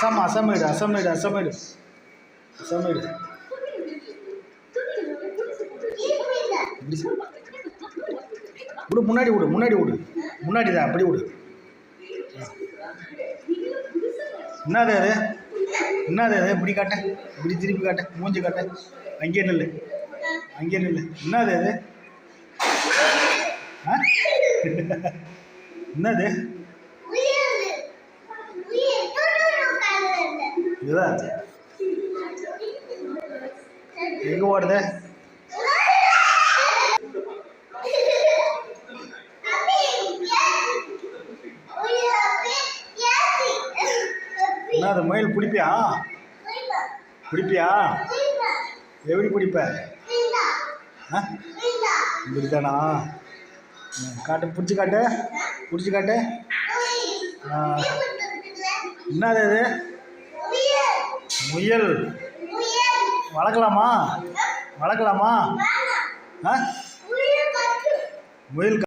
அசம் அசாமிடு அசாமிடு அசாமிடு அசாமிடு இப்படி விடு முன்னாடி விடு முன்னாடி விடு முன்னாடி தான் அப்படி விடு என்னது அது என்னது அது இப்படி காட்ட இப்படி திருப்பி காட்ட மூஞ்சி காட்ட அங்கேயே நில்லு அங்கேயே நில்லு என்னது அது ஆ என்னது இதுதான் எங்கே ஓடுது? என்னது மயில் பிடிப்பியா? பிடிப்பியா? எப்படி பிடிப்ப? ஆ? இப்படித்தானா? ம், காட்டு பிடிச்சி காட்டு பிடிச்சி காட்டு. என்னது அது முயல். வளர்க்கலாமா? வளர்க்கலாமா? ஆ? முயல்